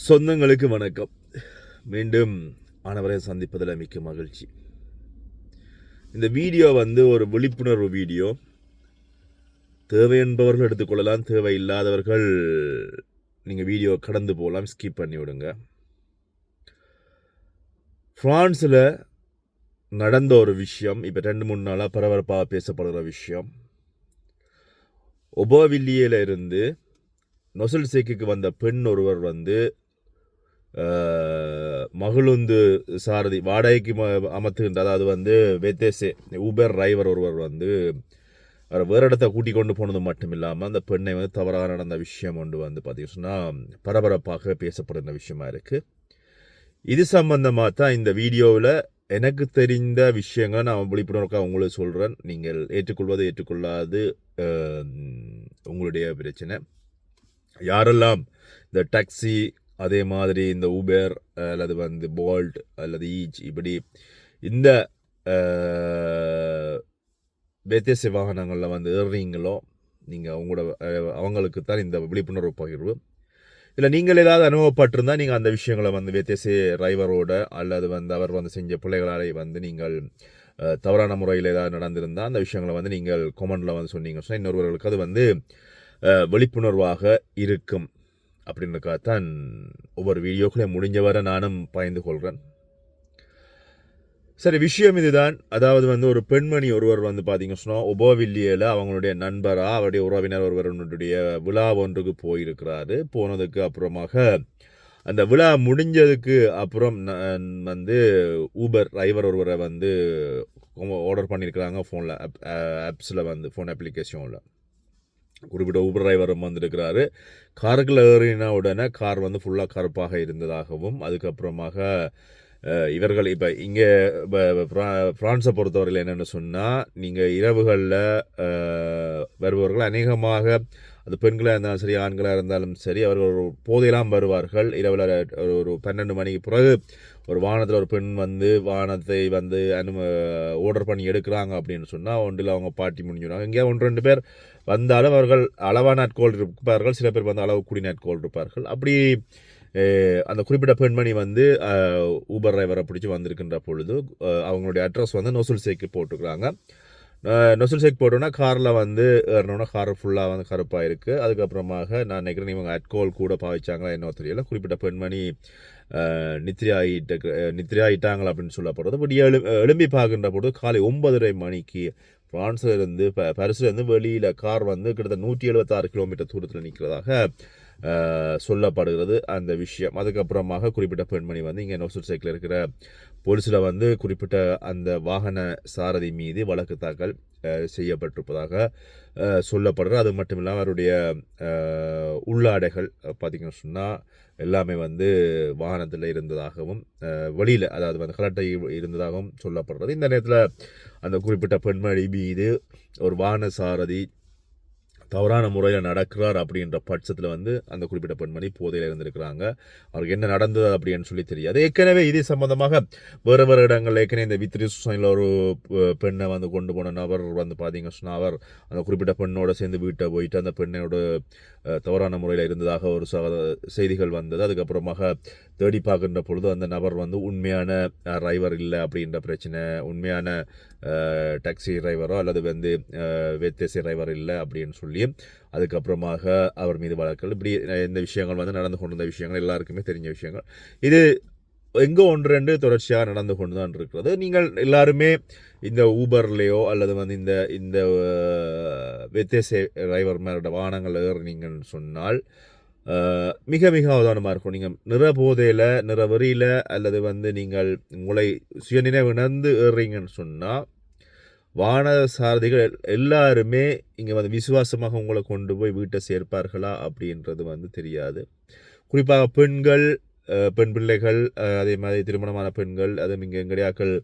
சொந்தங்களுக்கு வணக்கம். மீண்டும் ஆனவரை சந்திப்பதில் மிக்க மகிழ்ச்சி. இந்த வீடியோ வந்து ஒரு விழிப்புணர்வு வீடியோ. தேவை என்பவர்கள் எடுத்துக்கொள்ளலாம் தேவை இல்லாதவர்கள் நீங்கள் வீடியோ கடந்து போகலாம் ஸ்கிப் பண்ணி விடுங்க. ஃப்ரான்ஸில் நடந்த ஒரு விஷயம் இப்போ ரெண்டு மூணு நாளாக பரபரப்பாக பேசப்படுகிற விஷயம். ஒபோவில்லியில் இருந்து நொசல்சேக்கு வந்த பெண் ஒருவர் வந்து மகளுந்து சாரதி வாடகைக்கு ம- அமர்த்துகின்ற அதாவது வந்து வெத்தேசே ஊபர் டிரைவர் ஒருவர் வந்து அவர் வேறு இடத்த கூட்டி கொண்டு போனது மட்டும் இல்லாமல் அந்த பெண்ணை வந்து தவறாக நடந்த விஷயம் ஒன்று வந்து பார்த்தீங்கன்னா சொன்னால் பரபரப்பாக பேசப்படுகிற விஷயமா இருக்குது இது சம்பந்தமாக தான் இந்த வீடியோவில் எனக்கு தெரிந்த விஷயங்களை நான் விழிப்புணர்வுக்காக உங்களுக்கு சொல்கிறேன் நீங்கள் ஏற்றுக்கொள்வது ஏற்றுக்கொள்ளாது உங்களுடைய பிரச்சனை. யாரெல்லாம் இந்த டாக்ஸி அதே மாதிரி இந்த ஊபேர் அல்லது வந்து போல்ட் அல்லது ஈச் இப்படி இந்த வேத்தியசை வாகனங்களில் வந்து ஏறுறீங்களோ நீங்கள் உங்களோட அவங்களுக்கு தான் இந்த விழிப்புணர்வு பகிர்வு. இல்லை நீங்கள் ஏதாவது அனுபவப்பட்டிருந்தால் நீங்கள் அந்த விஷயங்களை வந்து வேத்தியசை டிரைவரோட அல்லது வந்து அவர் வந்து செஞ்ச பிள்ளைகளாலே வந்து நீங்கள் தவறான முறையில் ஏதாவது நடந்திருந்தால் அந்த விஷயங்களை வந்து நீங்கள் கொமெண்டில் வந்து சொன்னீங்க சொன்னால் இன்னொருவர்களுக்கு அது வந்து விழிப்புணர்வாக இருக்கும். அப்படின்றக்காகத்தான் ஒவ்வொரு வீடியோக்களையும் முடிஞ்ச வரை நானும் பயந்து கொள்கிறேன் சரி விஷயம் இதுதான். அதாவது வந்து ஒரு பெண்மணி ஒருவர் வந்து பார்த்தீங்க சொன்னால் உபவில்லியில் அவங்களுடைய நண்பராக அவருடைய உறவினர் ஒருவருடைய விழா ஒன்றுக்கு போயிருக்கிறாரு. போனதுக்கு அப்புறமாக அந்த விழா முடிஞ்சதுக்கு அப்புறம் வந்து ஊபர் டிரைவர் ஒருவரை வந்து ஆர்டர் பண்ணியிருக்கிறாங்க ஃபோனில் ஆப்ஸில் வந்து ஃபோன் அப்ளிகேஷனில் குறிப்பிட்ட ஊபர் டிரைவர் வந்திருக்கிறாரு. காருக்குள்ள ஏறின உடனே கார் வந்து ஃபுல்லாக கருப்பாக இருந்ததாகவும் அதுக்கப்புறமாக இவர்கள் இப்போ இங்கே ஃப்ரான்ஸை பொறுத்தவரையில் என்னென்னு சொன்னால் நீங்கள் இரவுகளில் வருபவர்கள் அநேகமாக அது பெண்களாக இருந்தாலும் சரி ஆண்களாக இருந்தாலும் சரி அவர்கள் ஒரு போதையெல்லாம் வருவார்கள். இரவில் ஒரு- ஒரு பன்னெண்டு மணிக்கு பிறகு ஒரு வானத்தில் ஒரு பெண் வந்து வானத்தை வந்து அனும ஆர்டர் பண்ணி எடுக்கிறாங்க அப்படின்னு சொன்னால் ஒன்றில் அவங்க பாட்டி முடிஞ்சுடுவாங்க இங்கே ஒன்று ரெண்டு பேர் வந்தாலும் அவர்கள் அளவான நாட்கோள் இருப்பார்கள். சில பேர் வந்து அளவு கூடி நாட்கோள் இருப்பார்கள். அப்படி அந்த குறிப்பிட்ட பெண்மணி வந்து ஊபர் டிரைவரை பிடிச்சி வந்திருக்கின்ற பொழுது அவங்களுடைய அட்ரஸ் வந்து நொசுல் சேக்கு போட்டுக்கிறாங்க. நொசல் செக் போட்டோன்னா காரில் வந்து ஏறினோன்னா கார் ஃபுல்லாக வந்து கருப்பாக இருக்குது அதுக்கப்புறமாக நான் நினைக்கிறேன் இவங்க அட்கோல் கூட பாவிச்சாங்களா என்னவோ தெரியல. குறிப்பிட்ட பெண்மணி அஹ், நித்திரை ஆகிட்டாங்களா அப்படின்னு சொல்லப்படுறது. பட் எழு எழும்பி பார்க்கின்ற பொழுது காலை ஒன்பதரை மணிக்கு பிரான்ஸ்லேருந்து ப பரிசுலேருந்து வெளியில் கார் வந்து கிட்டத்தட்ட நூற்றி எழுபத்தாறு கிலோமீட்டர் தூரத்தில் நிற்கிறதாக சொல்லப்படுகிறது அந்த விஷயம். அதுக்கப்புறமாக குறிப்பிட்ட பெண்மணி வந்து இங்கே நோசூர் சைக்கிள் இருக்கிற போலீஸில் வந்து குறிப்பிட்ட அந்த வாகன சாரதி மீது வழக்கு தாக்கல் செய்யப்பட்டிருப்பதாக அஹ், சொல்லப்படுறது அது மட்டும் இல்லாமல் அவருடைய உள்ளாடைகள் பார்த்திங்கன்னு சொன்னால் எல்லாமே வந்து வாகனத்தில் இருந்ததாகவும் வெளியில் அதாவது வந்து கலட்டை இருந்ததாகவும் சொல்லப்படுறது இந்த நேரத்தில் அந்த குறிப்பிட்ட பெண்மணி மீது ஒரு வாகன சாரதி தவறான முறையில் நடக்கிறார் அப்படின்ற பட்சத்தில் வந்து அந்த குறிப்பிட்ட பெண்மணி போதையில் இருந்திருக்கிறாங்க. அவருக்கு என்ன நடந்தது அப்படின்னு சொல்லி தெரியாது. ஏற்கனவே இதே சம்பந்தமாக வேறு வேறு இடங்கள் ஏற்கனவே இந்த வித்ரி சுசைனில் ஒரு பெண்ணை வந்து கொண்டு போன நபர் வந்து பார்த்தீங்க சொன்னால் அவர் அந்த குறிப்பிட்ட பெண்ணோட சேர்ந்து வீட்டை போயிட்டு அந்த பெண்ணோட தவறான முறையில் இருந்ததாக ஒரு ச- செய்திகள் வந்தது. அதுக்கப்புறமாக தேடி பார்க்கின்ற பொழுது அந்த நபர் வந்து உண்மையான டிரைவர் இல்லை அப்படின்ற பிரச்சனை உண்மையான டாக்ஸி டிரைவரோ அல்லது வந்து வேத்தேசி டிரைவர் இல்லை அப்படின்னு சொல்லி அதுக்கப்புறமாக அவர் மீது வழக்குகள். இப்படி இந்த விஷயங்கள் வந்து நடந்து கொண்டிருந்த விஷயங்கள் எல்லாருக்குமே தெரிஞ்ச விஷயங்கள். இது எங்கோ ஒன்று ரெண்டு தொடர்ச்சியாக நடந்து கொண்டு தான் இருக்கிறது. நீங்கள் எல்லாருமே இந்த ஊபர்லேயோ அல்லது வந்து இந்த இந்த வெத்தேசே டிரைவர் மேலோட வாகனங்கள் ஏறினீங்கன்னு சொன்னால் மிக மிக அவதானமாக இருக்கும். நீங்கள் நிற போதையில் நிற அல்லது வந்து நீங்கள் உங்களை சுயநினைவிணர்ந்து ஏறுறீங்கன்னு சொன்னால் வான சாரதிகள் எல்- எல்லாருமே இங்கே வந்து விசுவாசமாக உங்களை கொண்டு போய் வீட்டை சேர்ப்பார்களா அப்படின்றது வந்து தெரியாது. குறிப்பாக பெண்கள் பெண் பிள்ளைகள் அதே மாதிரி திருமணமான பெண்கள் அதுவும் இங்கே எங்கடியாக்கள்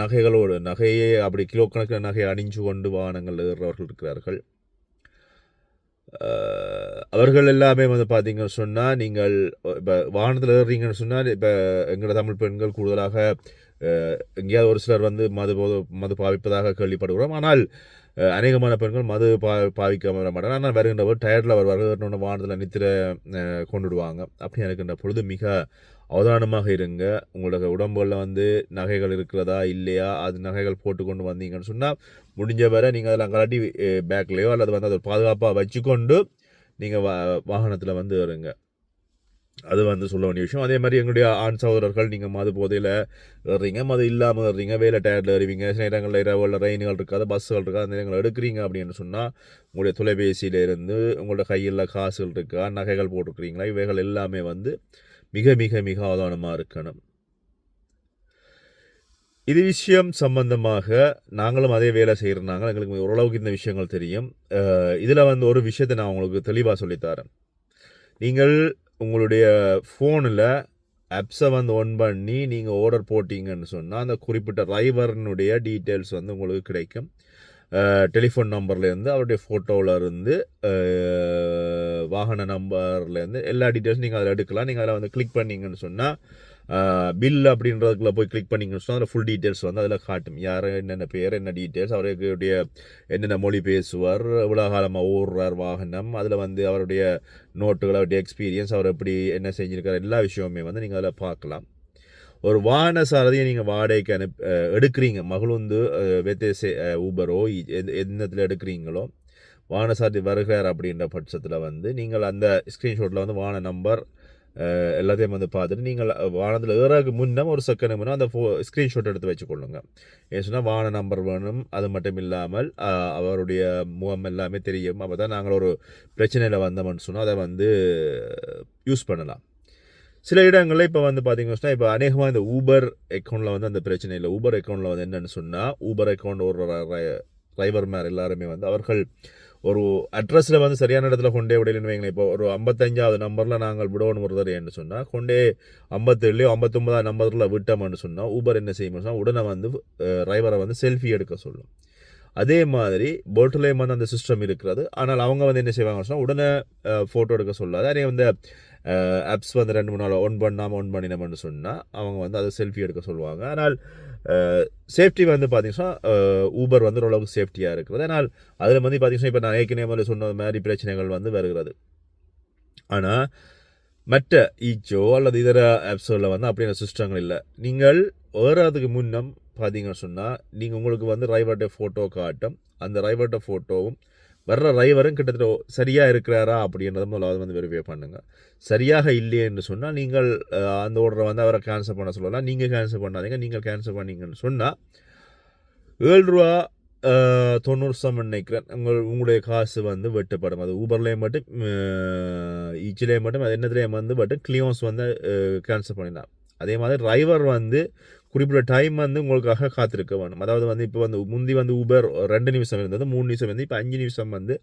நகைகளோடு நகையே அப்படி கிலோ கணக்கில் நகையை அணிஞ்சு கொண்டு வாகனங்கள் ஏறுறவர்கள் இருக்கிறார்கள். அவர்கள் எல்லாமே வந்து பார்த்தீங்கன்னு சொன்னால் நீங்கள் இப்போ வாகனத்தில் ஏறுறீங்கன்னு சொன்னால் இப்போ எங்களோட தமிழ் பெண்கள் கூடுதலாக எங்கேயாவது ஒரு சிலர் வந்து மது போத மது பாவிப்பதாக கேள்விப்படுகிறோம். ஆனால் அநேகமான பெண்கள் மது பா பாவிக்க வர மாட்டாங்க. ஆனால் வருகின்றவர் டயர்டில் வருவார்கள். இன்னொன்று வானத்தில் நித்திர கொண்டுடுவாங்க. அப்படி இருக்கின்ற பொழுது மிக அவதானமாக இருங்க. உங்களோட உடம்புகளில் வந்து நகைகள் இருக்கிறதா இல்லையா? அது நகைகள் போட்டு கொண்டு வந்தீங்கன்னு சொன்னால் முடிஞ்ச வரை நீங்கள் அதில் கலாட்டி பேக்லேயோ அல்லது வந்து அதை பாதுகாப்பாக வச்சுக்கொண்டு நீங்கள் வா வாகனத்தில் வந்து வருங்க அது வந்து சொல்ல வேண்டிய விஷயம். அதே மாதிரி எங்களுடைய ஆண் சகோதரர்கள் நீங்கள் மது போதையில் ஏறுறீங்க. மது இல்லாமல் ஏறுறீங்க. வேலை டயர்டில் ஏறுவீங்க. சில இடங்களில் இரவுல ரெயின்கள் இருக்காது பஸ்ஸுகள் இருக்காது அந்த நேரங்கள் எடுக்கிறீங்க அப்படின்னு சொன்னால் உங்களுடைய தொலைபேசியில் இருந்து உங்களோட கையில் காசுகள் இருக்கா நகைகள் போட்டிருக்கிறீங்களா இவைகள் எல்லாமே வந்து மிக மிக மிக அவதானமாக இருக்கணும். இது விஷயம் சம்பந்தமாக நாங்களும் அதே வேலை செய்கிறனாங்க எங்களுக்கு ஓரளவுக்கு இந்த விஷயங்கள் தெரியும். இதில் வந்து ஒரு விஷயத்தை நான் உங்களுக்கு தெளிவாக சொல்லித்தரேன். நீங்கள் உங்களுடைய ஃபோனில் ஆப்ஸை வந்து ஒன் பண்ணி நீங்கள் ஆர்டர் போட்டிங்கன்னு சொன்னால் அந்த குறிப்பிட்ட டிரைவர்னுடைய டீட்டெயில்ஸ் வந்து உங்களுக்கு கிடைக்கும். டெலிஃபோன் நம்பர்லேருந்து அவருடைய ஃபோட்டோவில் இருந்து வாகன நம்பர்லேருந்து எல்லா டீட்டெயில்ஸும் நீங்கள் அதில் எடுக்கலாம். நீங்கள் அதில் வந்து கிளிக் பண்ணீங்கன்னு சொன்னால் பில் அப்படின்றதுக்குள்ள போய் கிளிக் பண்ணிங்கன்னு சொன்னால் அதில் ஃபுல் டீட்டெயில்ஸ் வந்து அதில் காட்டும். யார் என்னென்ன பேர் என்ன டீட்டெயில்ஸ் அவருடைய என்னென்ன மொழி பேசுவார் எவ்வளோ காலமாக ஓடுறார் வாகனம் அதில் வந்து அவருடைய நோட்டுகள் அவருடைய எக்ஸ்பீரியன்ஸ் அவர் எப்படி என்ன செஞ்சுருக்கார் எல்லா விஷயமுமே வந்து நீங்கள் அதில் பார்க்கலாம். ஒரு வாகன சாரதியை நீங்கள் வாடகைக்கு அனுப் எடுக்கிறீங்க. மகளுந்து வெத்தேசே ஊபரோ எந்த எந்தத்தில் எடுக்கிறீங்களோ வானசாதி வருகிறார் அப்படின்ற பட்சத்தில் வந்து நீங்கள் அந்த ஸ்க்ரீன்ஷாட்டில் வந்து வான நம்பர் எல்லாத்தையும் வந்து பார்த்துட்டு நீங்கள் வானத்தில் ஏறக்கு முன்னே ஒரு செகண்ட் முன்னே அந்த ஃபோ ஸ்க்ரீன்ஷாட் எடுத்து வச்சுக்கொள்ளுங்க ஏன் சொன்னால் நம்பர் வேணும். அது மட்டும் இல்லாமல் அவருடைய முகம் எல்லாமே தெரியும். அப்போ தான் நாங்கள் ஒரு பிரச்சனையில் வந்தோம்னு சொன்னால் அதை வந்து யூஸ் பண்ணலாம். சில இடங்களில் இப்போ வந்து பார்த்தீங்கன்னா இப்போ அநேகமாக இந்த ஊபர் அக்கௌண்ட்டில் வந்து அந்த பிரச்சனை இல்லை. ஊபர் அக்கௌண்ட்டில் வந்து என்னென்னு சொன்னால் ஊபர் அக்கௌண்ட் ஒரு டிரைவர் மேர் எல்லாருமே வந்து அவர்கள் ஒரு அட்ரஸில் வந்து சரியான இடத்துல கொண்டே விடலைன்னு வைங்களேன். இப்போ ஒரு ஐம்பத்தஞ்சாவது நம்பரில் நாங்கள் விடணும் ஒரு தரையன்னு சொன்னால் கொண்டே ஐம்பத்தேழுலையோ ஐம்பத்தொம்பதாவது நம்பரில் விட்டோம்னு சொன்னால் ஊபர் என்ன செய்யணும்னு சொன்னால் உடனே வந்து டிரைவரை வந்து செல்ஃபி எடுக்க சொல்லும். அதே மாதிரி போல்ட்லேயும் வந்து அந்த சிஸ்டம் இருக்கிறது. ஆனால் அவங்க வந்து என்ன செய்வாங்கன்னு சொன்னால் உடனே ஃபோட்டோ எடுக்க சொல்லாது. அதே வந்து ஆப்ஸ் வந்து ரெண்டு மூணு நாள் ஒன் பண்ணாமல் ஒன் பண்ணினோம்னு சொன்னால் அவங்க வந்து அதை செல்ஃபி எடுக்க சொல்லுவாங்க. ஆனால் சேஃப்டி வந்து பார்த்தீங்கன்னா ஊபர் வந்து ஓரளவுக்கு சேஃப்டியாக இருக்குது. ஆனால் அதில் வந்து பார்த்தீங்கன்னா இப்போ நான் ஏற்கனவே முதல்ல சொன்ன மாதிரி பிரச்சனைகள் வந்து வருகிறது. ஆனால் மற்ற ஈச்சோ அல்லது இதர ஆப்ஸில் வந்து அப்படியான சிஸ்டங்கள் இல்லை. நீங்கள் வேறதுக்கு முன்னம் பார்த்தீங்கன்னு சொன்னால் நீங்கள் உங்களுக்கு வந்து ரைவர்ட்ட ஃபோட்டோ காட்டும். அந்த ரைவர்ட்ட ஃபோட்டோவும் வர்ற டிரைவரும் கிட்டத்தட்ட சரியாக இருக்கிறாரா அப்படின்றத முதலாவது வந்து வெரிஃபை பண்ணுங்கள் சரியாக இல்லையேன்னு சொன்னால் நீங்கள் அந்த ஆர்டரை வந்து அவரை கேன்சல் பண்ண சொல்லலாம். நீங்கள் கேன்சல் பண்ணாதீங்க நீங்கள் கேன்சல் பண்ணீங்கன்னு சொன்னால் ஏழு ரூபா தொண்ணூறு சம் நினைக்கிறேன். உங்கள் உங்களுடைய காசு வந்து வெட்டுப்படும். அது ஊபர்லேயும் மட்டும் ஈச்சிலேயும் மட்டும் அது என்னதுலேயும் வந்து பட்டு கிளியோன்ஸ் வந்து கேன்சல் பண்ணிடலாம். அதே மாதிரி டிரைவர் வந்து குறிப்பிட்ட டைம் வந்து உங்களுக்காக காத்திருக்க வேணும் அதாவது வந்து இப்போ வந்து முந்தி வந்து உபர் ரெண்டு நிமிஷம் இருந்தது மூணு நிமிஷம் வந்து இப்போ அஞ்சு நிமிஷம் வந்து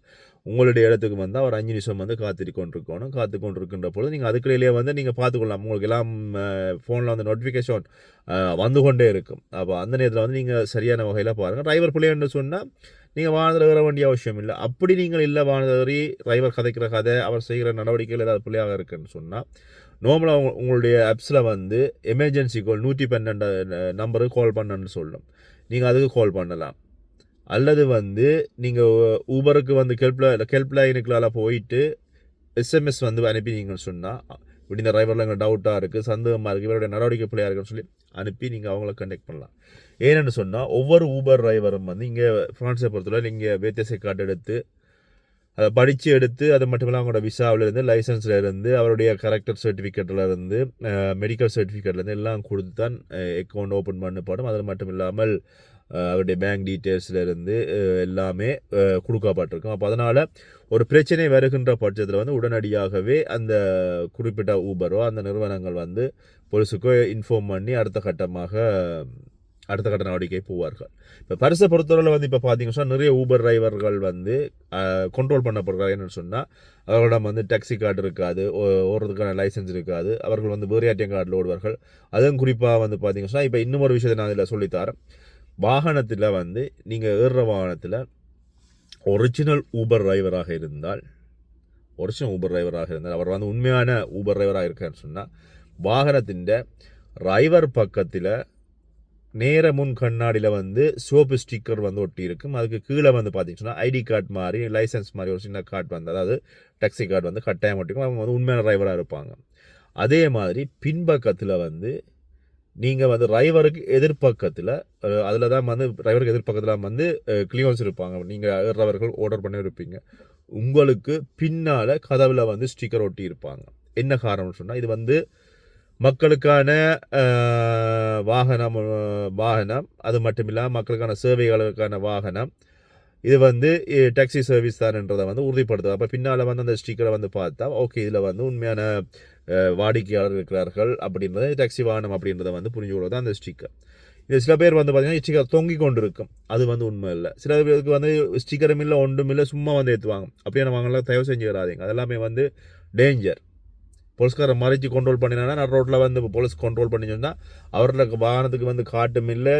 உங்களுடைய இடத்துக்கு வந்து அவர் அஞ்சு நிமிஷம் வந்து காத்திருக்கொண்டிருக்கணும் காத்து கொண்டிருக்கின்ற பொழுது நீங்கள் அதுக்குள்ளேயே வந்து நீங்கள் பார்த்துக்கொள்ளலாம் உங்களுக்கு எல்லாம் ஃபோனில் வந்து நோட்டிஃபிகேஷன் வந்து கொண்டே இருக்கும். அப்போ அந்த நேரத்தில் வந்து நீங்கள் சரியான வகையில் பாருங்கள் டிரைவர் பிள்ளைன்னு சொன்னால் நீங்கள் வானத்தில் வர வேண்டிய அவசியம் இல்லை. அப்படி நீங்கள் இல்லை வானதறி டிரைவர் கதைக்கிற கதை அவர் செய்கிற நடவடிக்கைகள் ஏதாவது பிள்ளையாக இருக்குன்னு சொன்னால் நார்மலாக உங்களுடைய ஆப்ஸில் வந்து எமர்ஜென்சி கால் நூற்றி பன்னெண்டு நம்பருக்கு கால் பண்ணணும்னு சொல்லும். நீங்கள் அதுக்கு கால் பண்ணலாம். அல்லது வந்து நீங்கள் ஊபருக்கு வந்து கெல்ப்ல கெல்ப் லைனுக்குலாம் போயிட்டு எஸ்எம்எஸ் வந்து அனுப்பினீங்கன்னு சொன்னால் இப்படி இந்த டிரைவரில் எங்கள் டவுட்டாக இருக்குது சந்தேகமாக இருக்குது இவருடைய நடவடிக்கை பிள்ளையாக இருக்குன்னு சொல்லி அனுப்பி நீங்கள் அவங்கள கண்டெக்ட் பண்ணலாம். ஏன்னு சொன்னால் ஒவ்வொரு ஊபர் டிரைவரும் வந்து இங்கே ஃப்ரான்ஸை பொறுத்தவரை நீங்கள் வேத்தியசை கார்டு எடுத்து அதை படித்து எடுத்து அது மட்டும் இல்லாமல் அவங்களோட விசாவிலேருந்து லைசன்ஸில் இருந்து அவருடைய கரெக்டர் சர்டிஃபிகேட்லேருந்து மெடிக்கல் சர்டிஃபிகேட்லேருந்து எல்லாம் கொடுத்து தான் அக்கௌண்ட் ஓப்பன் பண்ணப்படும். அது மட்டும் இல்லாமல் அவருடைய பேங்க் டீட்டெயில்ஸில் இருந்து எல்லாமே கொடுக்கப்பட்டிருக்கும். அப்போ அதனால் ஒரு பிரச்சனை வருகின்ற பட்சத்தில் வந்து உடனடியாகவே அந்த குறிப்பிட்ட ஊபரோ அந்த நிறுவனங்கள் வந்து போலீஸுக்கோ இன்ஃபார்ம் பண்ணி அடுத்த கட்டமாக அடுத்த கட்ட நடவடிக்கை போவார்கள். இப்போ பரிசை பொறுத்தவரை வந்து இப்போ பார்த்தீங்கன்னா நிறைய ஊபர் டிரைவர்கள் வந்து கண்ட்ரோல் பண்ணப்படுறாங்க என்னென்னு சொன்னால் அவர்களிடம் வந்து டாக்ஸி கார்டு இருக்காது ஓ- ஓடுறதுக்கான லைசன்ஸ் இருக்காது அவர்கள் வந்து வேறு ஏடிஎம் கார்டில் ஓடுவார்கள். அதுவும் குறிப்பாக வந்து பார்த்தீங்கன்னா இப்போ இன்னும் ஒரு விஷயத்தை நான் இதில் சொல்லித்தரேன். வாகனத்தில் வந்து நீங்கள் ஏறுற வாகனத்தில் ஒரிஜினல் ஊபர் டிரைவராக இருந்தால் ஒரிஜினல் ஊபர் டிரைவராக இருந்தால் அவர் வந்து உண்மையான ஊபர் டிரைவராக இருக்காருன்னு சொன்னால் வாகனத்தின் டிரைவர் பக்கத்தில் நேர முன் கண்ணாடியில் வந்து சோப்பு ஸ்டிக்கர் வந்து ஒட்டி இருக்கும் அதுக்கு கீழே வந்து பார்த்தீங்கன்னா ஐடி கார்டு மாதிரி லைசன்ஸ் மாதிரி ஒரு சின்ன கார்டு வந்து அதாவது டாக்ஸி கார்டு வந்து கட்டாயம் ஒட்டிக்கும் அவங்க வந்து உண்மையான டிரைவராக இருப்பாங்க. அதே மாதிரி பின்பக்கத்தில் வந்து நீங்கள் வந்து டிரைவருக்கு எதிர்பக்கத்தில் அதில் தான் வந்து டிரைவருக்கு எதிர்பக்கத்தில் வந்து கிளியோன்ஸ் இருப்பாங்க. நீங்கள் ஏறுறவர்கள் ஆர்டர் பண்ணி இருப்பீங்க. உங்களுக்கு பின்னால் கதவில் வந்து ஸ்டிக்கர் ஒட்டி இருப்பாங்க என்ன காரணம்னு சொன்னால் இது வந்து மக்களுக்கான வாகனம் வாகனம். அது மட்டும் இல்லாமல் மக்களுக்கான சேவைகளுக்கான வாகனம். இது வந்து டாக்ஸி சர்வீஸ் தான்ன்றதை வந்து உறுதிப்படுத்துது. அப்போ பின்னால் வந்து அந்த ஸ்டிக்கரை வந்து பார்த்தா ஓகே இதில் வந்து உண்மையான வாடிக்கையாளர் இருக்கிறார்கள் அப்படின்றத டாக்ஸி வாகனம் அப்படின்றத வந்து புரிஞ்சு கொள்வது அந்த ஸ்டிக்கர் இது சில பேர் வந்து பார்த்திங்கன்னா ஸ்டிக்கர் தொங்கி கொண்டு இருக்கும் அது வந்து உண்மை இல்லை. சில பேருக்கு வந்து ஸ்டிக்கரும் இல்லை ஒன்றும் இல்லை சும்மா வந்து ஏற்றுவாங்க அப்படியே வாங்கலாம் தயவு செஞ்சு வராதீங்க. அதெல்லாமே வந்து டேஞ்சர் போலீஸ்காரை மறைச்சு கண்ட்ரோல் பண்ணினா நான் ரோட்டில் வந்து போலீஸ் கண்ட்ரோல் பண்ணி சொன்னால் அவர்களுக்கு வாகனத்துக்கு வந்து காட்டும் இல்லை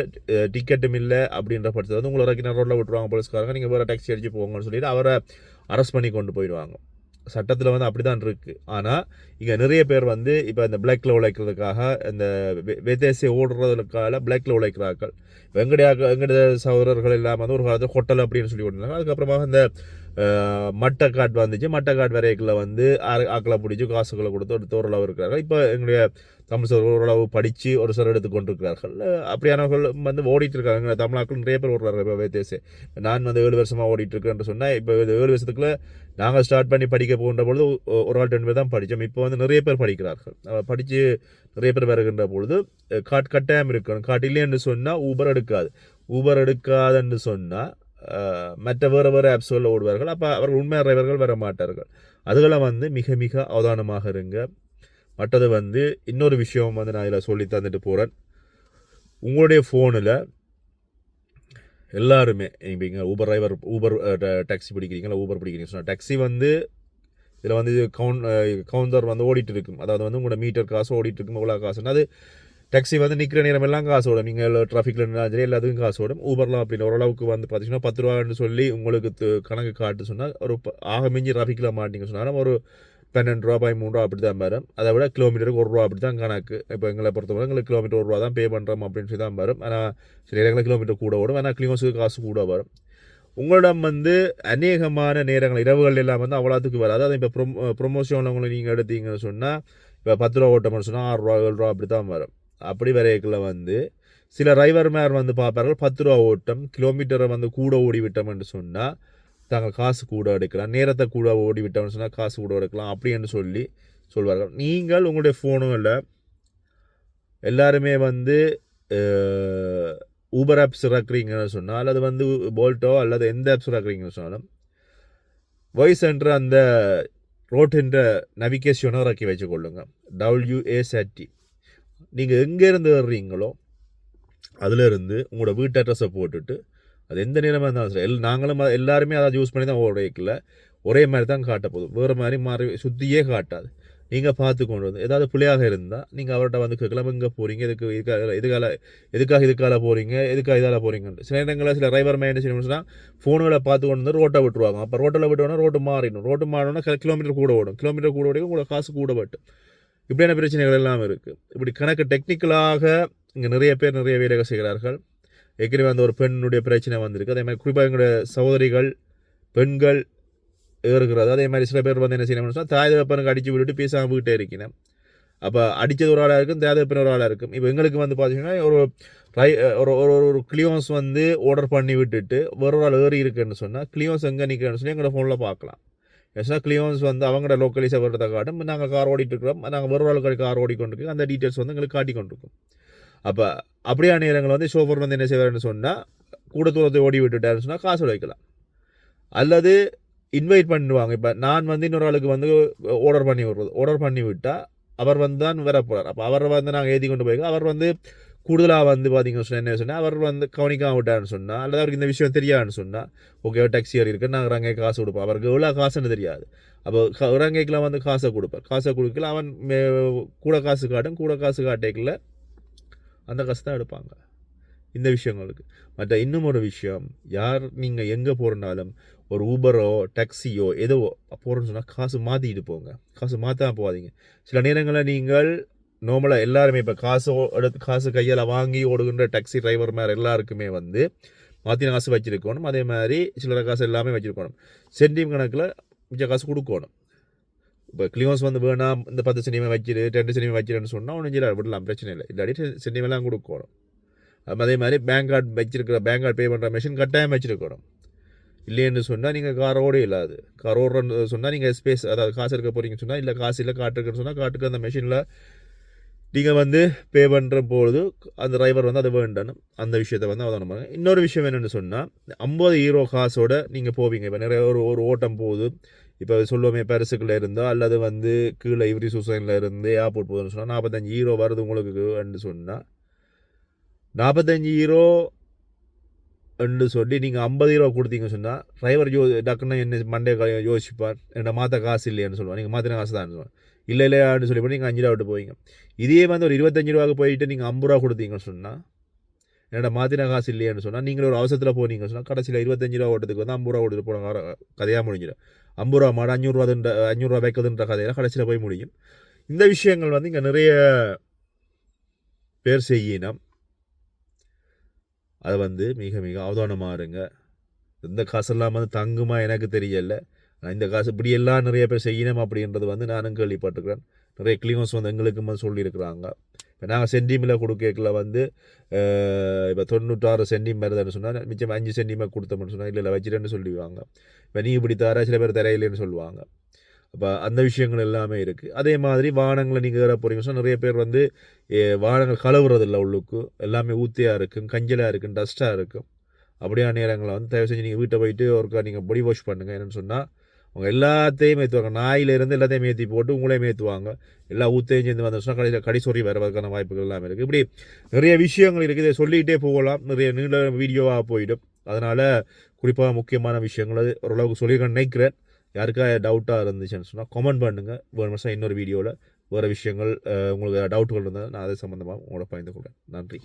டிக்கெட்டும் இல்லை அப்படின்ற பட்சத்தில் வந்து உங்களை இறக்கி நான் ரோட்டில் விட்டுருவாங்க போலீஸ்காரங்க. நீங்கள் வேறு டாக்ஸி அடிச்சு போங்கன்னு சொல்லிட்டு அவரை அரெஸ்ட் பண்ணி கொண்டு போயிடுவாங்க. சட்டத்தில் வந்து அப்படி தான் இருக்குது ஆனால் இங்கே நிறைய பேர் வந்து இப்போ இந்த பிளாக்ல உழைக்கிறதுக்காக இந்த விதேசி ஓடுறதுக்காக பிளாக்ல உழைக்கிறார்கள். வெங்கடைய வெங்கட சகோதரர்கள் எல்லாம் வந்து ஒரு காலத்தில் ஹோட்டல் அப்படின்னு சொல்லி கொண்டிருந்தாங்க அதுக்கப்புறமா இந்த மட்டை காட் வந்துச்சு. மட்டை காட் வரைக்கில் வந்து ஆக்களை பிடிச்சி காசுகளை கொடுத்து ஒரு ஓரளவு இருக்கிறார்கள். இப்போ எங்களுடைய தமிழ் சார் ஓரளவு படித்து ஒரு சிலர் எடுத்து கொண்டிருக்கிறார்கள். அப்படியானவர்கள் வந்து ஓடிட்டு இருக்காங்க. தமிழாக்கள் நிறைய பேர் ஓடுறாங்க இப்போ விதேசி நான் வந்து ஏழு வருஷமாக ஓடிட்டுருக்கேன்னு சொன்னால் இப்போ ஏழு வருஷத்துக்குள்ள நாங்கள் ஸ்டார்ட் பண்ணி படிக்க போகின்ற பொழுது ஒரு ஆள் ரெண்டு பேர் தான் படித்தோம் இப்போ வந்து நிறைய பேர் படிக்கிறார்கள். படித்து நிறைய பேர் வருகின்ற பொழுது காட் கட்டாயம் இருக்கணும். காட் இல்லைன்னு சொன்னால் ஊபர் எடுக்காது. ஊபர் எடுக்காதுன்னு சொன்னால் மற்ற வேறு வேறு ஆப்ஸ்களில் ஓடுவார்கள். அப்போ அவர்கள் உண்மை டிரைவர்கள் வர மாட்டார்கள். அதுகளை வந்து மிக மிக அவதானமாக இருங்க. மற்றது வந்து இன்னொரு விஷயம் வந்து நான் இதில் சொல்லி தந்துட்டு போகிறேன் உங்களுடைய ஃபோனில் எல்லாருமே இப்போ ஊபர் டிரைவர் ஊபர் டாக்ஸி பிடிக்கிறீங்களா? ஊபர் பிடிக்கிறீங்க சொன்னால் டாக்ஸி வந்து இதில் வந்து கவுண்ட் கவுண்டர் வந்து ஓடிட்டு இருக்கும். அதாவது வந்து உங்களோட மீட்டர் காசு ஓடிட்டு இருக்கும் எவ்வளோ காசுன்னா. அது டாக்ஸி வந்து நிற்கிற நேரம் எல்லாம் காசு ஓடும். நீங்கள் டிராஃபிக்கில் இருந்தாலும் சரி எல்லாத்துக்கும் காசு ஓடும். ஊபர்லாம் அப்படின்னு ஓரளவுக்கு வந்து பார்த்தீங்கன்னா பத்து ரூபான்னு சொல்லி உங்களுக்கு கணக்கு காட்டு சொன்னால் ஒரு ஆக மிஞ்சி டிராஃபிக்கில் மாட்டிங்க சொன்னாலும் ஒரு பன்னெண்டு ரூபா பதிமூணு ரூபா அப்படி தான் வரும் அதை விட கிலோமீட்டருக்கு ஒரு ரூபா அப்படி தான் கணக்கு. இப்போ எங்களை பொறுத்தவரை எங்களுக்கு கிலோமீட்டர் ஒரு ரூபா தான் பே பண்ணுறோம் அப்படின்னு சொல்லி தான் வரும் ஆனால் சில இடங்களில் கிலோமீட்டர் கூட ஓடும். ஆனால் கிலோமீட்டருக்கு காசு கூட வரும். உங்களிடம் வந்து அநேகமான நேரங்கள் இரவுகள் எல்லாம் வந்து அவ்வளோத்துக்கு வராது. அதை இப்போ ப்ரொ ப்ரொமோஷன் உங்களை நீங்கள் எடுத்தீங்கன்னு சொன்னால் இப்போ பத்து ரூபா ஓட்டம்னு சொன்னால் ஆறு ரூபா ஏழு ரூபா அப்படி தான் வரும். அப்படி வரையக்குள்ள வந்து சில டிரைவர் மேர் வந்து பார்ப்பார்கள் பத்து ரூபா ஓட்டம் கிலோமீட்டரை வந்து கூட ஓடி விட்டோம்னு சொன்னால் தாங்கள் காசு கூட எடுக்கலாம் நேரத்தை கூட ஓடி விட்டோம்னு சொன்னால் காசு கூட எடுக்கலாம் அப்படின்னு சொல்லி சொல்வார்கள். நீங்கள் உங்களுடைய ஃபோனும் இல்லை எல்லாருமே வந்து ஊபர் ஆப்ஸ் இறக்குறீங்கன்னு சொன்னால் அல்லது வந்து போல்ட்டோ அல்லது எந்த ஆப்ஸ் இறக்குறீங்கன்னு சொன்னாலும் வாய்ஸ் என்ற அந்த ரோட்டின்ற நவிகேஷனை இறக்கி வச்சுக்கொள்ளுங்க டபிள்யூஏசட்டி நீங்கள் எங்கேருந்து வர்றீங்களோ அதிலிருந்து உங்களோட வீட்டு அட்ரஸை போட்டுட்டு அது எந்த நேரமாக இருந்தாலும் சரி எல் நாங்களும் எல்லாருமே அதை யூஸ் பண்ணி தான் ஓடைக்கல ஒரே மாதிரி தான் காட்ட போதும் வேறு மாதிரி மாறி சுற்றியே காட்டாது. நீங்கள் பார்த்து கொண்டு வந்து ஏதாவது பிள்ளையாக இருந்தால் நீங்கள் அவர்கிட்ட வந்து கேட்கலாம் எங்கே போகிறீங்க எதுக்கு இதுக்காக எதுக்கால எதுக்காக இதுக்கால போகிறீங்க எதுக்காக இதால் போகிறீங்கன்னு சில இடங்களில் சில டிரைவர் என்ன செய்யணும்னு ஃபோனுகளை பார்த்து கொண்டு வந்து ரோட்டை விட்டுருவாங்க. அப்போ ரோட்டில் விட்டோன்னா ரோட்டு மாறிடும் ரோட்டு மாறினோன்னா கிலோமீட்டர் கூட ஓடும். கிலோமீட்டர் கூட ஓடி உங்களோட காசு கூட பட்டு. இப்படியான பிரச்சனைகள் எல்லாம் இருக்குது இப்படி கணக்கு டெக்னிக்கலாக இங்கே நிறைய பேர் நிறைய வேலைகள் செய்கிறார்கள். ஏற்கனவே அந்த ஒரு பெண்ணுடைய பிரச்சனை வந்திருக்கு. அதே மாதிரி குறிப்பாக எங்களுடைய சகோதரிகள் பெண்கள் ஏறுகிறது. அதே மாதிரி சில பேர் வந்து என்ன செய்யணும்னு சொன்னால் தாய் தகப்பனுக்கு அடித்து விட்டுட்டு பேசாமல் வீட்டே இருக்கணும் அப்போ அடித்தது ஒரு ஆளாக இருக்கும் தாய் தகப்பன் ஒரு ஆளாக இருக்கும். இப்போ எங்களுக்கு வந்து பார்த்தீங்கன்னா ஒரு ரை ஒரு ஒரு ஒரு கிளியோன்ஸ் வந்து ஆர்டர் பண்ணி விட்டுட்டு ஒரு ஆள் ஏறி இருக்குன்னு சொன்னால் கிளியோன்ஸ் எங்கே நிற்கிறேன்னு சொல்லி எங்களோட ஃபோனில் பார்க்கலாம். ஏன்னா கிளியோன்ஸ் வந்து அவங்களோட லோக்கலைஸை வரதை காட்டும். நாங்கள் கார் ஓடிட்டுருக்கிறோம். நாங்கள் ஒரு ஆளுக்கு கார் ஓடிக்கொண்டிருக்கோம். அந்த டீட்டெயில்ஸ் வந்து எங்களுக்கு காட்டிக்கொண்டிருக்கும் அப்போ அப்படியான நேரங்கள் வந்து ஷோஃபர் வந்து என்ன செய்வார்னு சொன்னால் கூட தூரத்தை ஓடி விட்டுட்டாருன்னு சொன்னால் காசு வைக்கலாம். அல்லது இன்வைட் பண்ணிடுவாங்க இப்போ நான் வந்து இன்னொரு ஆளுக்கு வந்து ஆர்டர் பண்ணி விடுறது. ஆர்டர் பண்ணி விட்டால் அவர் வந்து தான் வர போகிறார் அப்போ அவரை வந்து நாங்கள் ஏற்றி கொண்டு போய் அவர் வந்து கூடுதலாக வந்து பார்த்தீங்கன்னு சொன்னால் என்ன சொன்னால் அவர் வந்து கவனிக்காம விட்டாருன்னு சொன்னால் அல்லது அவருக்கு இந்த விஷயம் தெரியாதுன்னு சொன்னால் ஓகே டாக்ஸி ஏறி இருக்கு நாங்கள் ரங்கே காசு கொடுப்போம். அவருக்கு எவ்வளோ காசுன்னு தெரியாது. அப்போ க- ரங்கைக்கெலாம் வந்து காசை கொடுப்பார். காசை கொடுக்கல அவன் மே- கூட காசு காட்டும் கூட காசு காட்டேக்கில் அந்த காசு தான் எடுப்பாங்க. இந்த விஷயங்களுக்கு மற்ற இன்னும் ஒரு விஷயம் யார் நீங்கள் எங்கே போகிறனாலும் ஒரு ஊபரோ டாக்ஸியோ எதுவோ போகிறோன்னு சொன்னால் காசு மாற்றிட்டு போங்க. காசு மாற்றாமல் போகாதீங்க. சில நேரங்களில் நீங்கள் நார்மலாக எல்லாருமே இப்போ காசு எடுத்து காசு கையால் வாங்கி ஓடுகின்ற டாக்ஸி டிரைவர் மாதிரி எல்லாருக்குமே வந்து மாற்றின காசு வச்சுருக்கணும். அதே மாதிரி சில்லறை காசு எல்லாமே வச்சுருக்கணும். சென்டிம் கணக்கில் மிச்ச காசு கொடுக்கணும். இப்போ கிளியோஸ் வந்து வேணாம் இந்த பத்து சினிமா வச்சிரு ரெண்டு சினிமா வச்சிருன்னு சொன்னால் ஒன்றும் இல்லை விடலாம் பிரச்சனை இல்லை. இல்லாட்டி சினிமாலாம் கொடுக்கணும். அதே மாதிரி பேங்க் கார்டு வச்சிருக்கிற பேங்க் கார்டு பே பண்ணுற மிஷின் கட்டாயம் வச்சிருக்கணும். இல்லைன்னு சொன்னால் நீங்கள் கார் ஓட இல்லாது. கார் ஓடுறன்னு சொன்னால் நீங்கள் ஸ்பேஸ் அதாவது காசு இருக்க போகிறீங்கன்னு சொன்னால் இல்லை காசு இல்லை காட்டுருக்குன்னு சொன்னால் காட்டுக்கு அந்த மிஷினில் நீங்கள் வந்து பே பண்ணுற பொழுது அந்த டிரைவர் வந்து அதை வேண்டணும் அந்த விஷயத்தை வந்து அவதானம் பண்ணுங்க. இன்னொரு விஷயம் என்னென்னு சொன்னால் ஐம்பது ஹீரோ காசோட நீங்கள் போவீங்க. இப்போ நிறைய ஒரு ஒரு ஓட்டம் போகுது. இப்போ சொல்லுவோமே பெருசுக்குள்ள இருந்தோ அல்லது வந்து கீழே இவரி சுசைனில் இருந்து ஏர்போர்ட் போகுதுன்னு சொன்னால் நாற்பத்தஞ்சு ஹீரோ வருது உங்களுக்கு சொன்னால் நாற்பத்தஞ்சு ஹீரோ என்று சொல்லி நீங்கள் ஐம்பது ரூபா கொடுத்தீங்கன்னு சொன்னால் டிரைவர் யோ டக்குன்னு என்ன மண்டே யோசிப்பார். என்ன மாற்ற காசு இல்லையான்னு சொல்லுவார். நீங்கள் மாற்றின காசு தான் சொல்லுவார். இல்லை இல்லையான்னு சொல்லி நீங்கள் அஞ்சு ரூபா விட்டு போவீங்க. இதே வந்து ஒரு இருபத்தஞ்சு ரூபாவுக்கு போயிட்டு நீங்கள் ஐம்பது ரூபா கொடுத்தீங்கன்னு சொன்னால் என்னோட மாத்தின காசு இல்லையான்னு சொன்னால் நீங்கள் ஒரு அவசரத்தில் போனீங்கன்னு சொன்னால் கடைசியில் இருபத்தஞ்சு ரூபா ஓட்டத்துக்கு வந்து ஐம்பது ரூபா கொடுத்துட்டு போன கதையாக முடிஞ்சிடும். ஐம்பது ரூபா மாடு அஞ்சூறுரூவாதுன்ற அஞ்சூறுரூவா வைக்கிறதுன்ற கதையில் கடைசியில் போய் முடியும். இந்த விஷயங்கள் வந்து இங்கே நிறைய பேர் செய்யினம். அதை வந்து மிக மிக அவதானமாக இருங்க. இந்த காசெல்லாம் வந்து தங்குமா எனக்கு தெரியலை. இந்த காசு இப்படி எல்லாம் நிறைய பேர் செய்யணும் அப்படின்றது வந்து நானும் கேள்விப்பட்டிருக்கிறேன். நிறைய கிளினிக்ஸ் வந்து எங்களுக்கும் சொல்லியிருக்கிறாங்க. இப்போ நாங்கள் சென்டிமில் கொடுக்கல வந்து இப்போ தொண்ணூற்றாறு சென்டிம் வருதுன்னு சொன்னால் மிச்சம் அஞ்சு சென்டிமே கொடுத்தோம்னு சொன்னால் இல்லை இல்லை வச்சிட்டேன்னு சொல்லிடுவாங்க. இப்போ நீ இப்படி தர சில பேர் தரையிலேன்னு சொல்லுவாங்க. அப்போ அந்த விஷயங்கள் எல்லாமே இருக்குது அதே மாதிரி வானங்களை நீங்கள் ஏற போகிறீங்க சொன்னால் நிறைய பேர் வந்து வானங்கள் வாகனங்கள் உள்ளுக்கு. எல்லாமே ஊத்தியாக இருக்கும் கஞ்சலாக இருக்கும் டஸ்ட்டாக இருக்கும். அப்படியான நேரங்களில் வந்து தயவு செஞ்சு நீங்கள் வீட்டை போயிட்டு ஒருக்கா நீங்கள் பொடி வாஷ் பண்ணுங்கள் என்னென்னு சொன்னால் அவங்க எல்லாத்தையும் மேய்த்துவாங்க நாயிலிருந்து எல்லாத்தையும் ஏற்றி போட்டு உங்களையும் மேய்த்துவாங்க எல்லா ஊத்தையும் சேர்ந்து வந்துச்சுன்னா கடையில் கடைசியில் கடி சொறி வாய்ப்புகள் எல்லாமே இருக்குது இப்படி நிறைய விஷயங்கள் இருக்குது இதை சொல்லிக்கிட்டே போகலாம். நிறைய நீண்ட வீடியோவாக போயிடும். அதனால் குறிப்பாக முக்கியமான விஷயங்கள் அது. ஓரளவுக்கு சொல்லியிருக்கேன்னு நினைக்கிறேன். யாருக்கா டவுட்டாக இருந்துச்சுன்னு சொன்னால் கமெண்ட் பண்ணுங்கள் வேறு இன்னொரு வீடியோவில் வேறு விஷயங்கள் உங்களுக்கு டவுட்டுகள் இருந்தால் நான் அது சம்மந்தமாக உங்களோட பகிர்ந்து கொள்கிறேன் நன்றி.